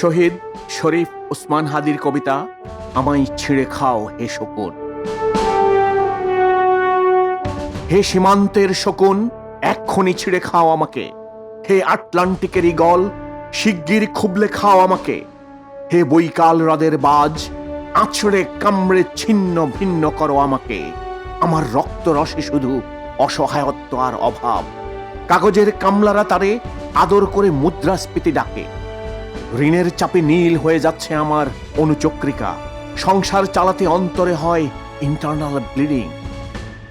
শহীদ শরীফ ওসমান হাদির কবিতা, আমায় ছিঁড়ে খাও হে শকুন। হে সীমান্তের শকুন, এক্ষুনি ছিঁড়ে খাও আমাকে। হে আটলান্টিকের ইগল শিগগির খুবলে খাও আমাকে। হে বৈকাল হ্রদের বাজ, আছড়ে কামড়ে ছিন্ন ভিন্ন করো আমাকে। আমার রক্ত রসে শুধু অসহায়ত্ব আর অভাব। কাগজের কামলারা তারে আদর করে মুদ্রাস্ফীতি ডাকে। ঋণের চাপে নীল হয়ে যাচ্ছে আমার অনুচক্রিকা। সংসার চালাতে অন্তরে হয় ইন্টারনাল ব্লিডিং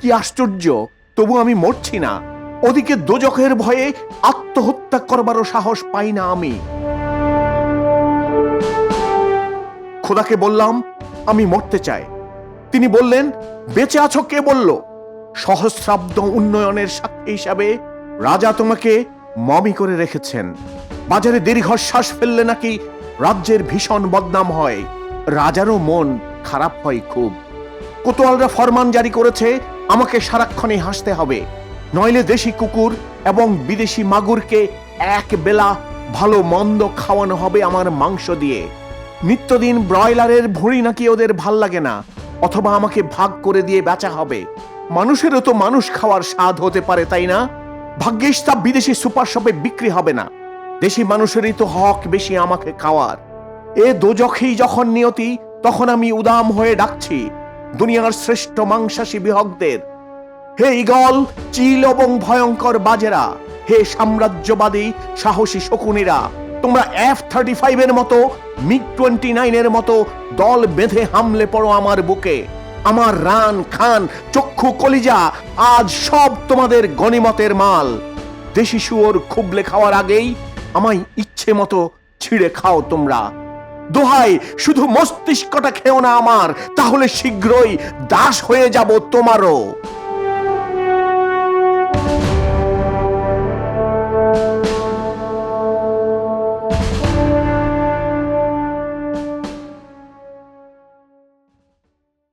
কি আশ্চর্য, তবু আমি মরছি না। ওদিকে দোজখের ভয়ে আত্মহত্যা করবারও সাহস পাই না আমি। খোদাকে বললাম, আমি মরতে চাই। তিনি বললেন, বেঁচে আছো কে বলল? সহস্রাব্দ উন্নয়নের সাক্ষী হিসাবে রাজা তোমাকে মমি করে রেখেছেন। বাজারে দীর্ঘশ্বাস ফেললে নাকি রাজ্যের ভীষণ বদনাম হয়। রাজারও মন খারাপ হয় খুব। কোতোয়ালরা ফরমান জারি করেছে, আমাকে সারাক্ষণে হাসতে হবে। নইলে দেশি কুকুর এবং বিদেশি মাগুরকে এক বেলা ভালো মন্দ খাওয়ানো হবে আমার মাংস দিয়ে। নিত্যদিন ব্রয়লারের ভুঁড়ি নাকি ওদের ভালো লাগে না, অথবা আমাকে ভাগ করে দিয়ে বেচা হবে। মানুষেরও তো মানুষ খাওয়ার স্বাদ হতে পারে, তাই না? ভাগ্যিস তা বিদেশি সুপার শপে বিক্রি হবে না। দেশি মানুষেরই তো হক, বেশি আমাকে খাওয়ার। এ দোজখেই যখন নিয়তি, তখন আমি উদাম হয়ে ডাকছি, দুনিয়ার শ্রেষ্ঠ মাংসাশী বিহকদের হে ইগল চিল এবং ভয়ঙ্কর বাজেরা, হে সাম্রাজ্যবাদী, সাহসী শকুনিরা, তোমরা এফ থার্টি ফাইভের মতো মিগ টোয়েন্টি নাইনের মতো দল বেঁধে হামলে পড়ো আমার বুকে। আমার রান, খান, চক্ষু, কলিজা, আজ সব তোমাদের গণিমতের মাল। দেশি শুয়োর খুবলে খাওয়ার আগেই আমায় ইচ্ছে মতো ছিঁড়ে খাও তোমরা। দোহাই, শুধু মস্তিষ্কটা খেও না আমার, তাহলে শীঘ্রই দাস হয়ে যাব তোমারও।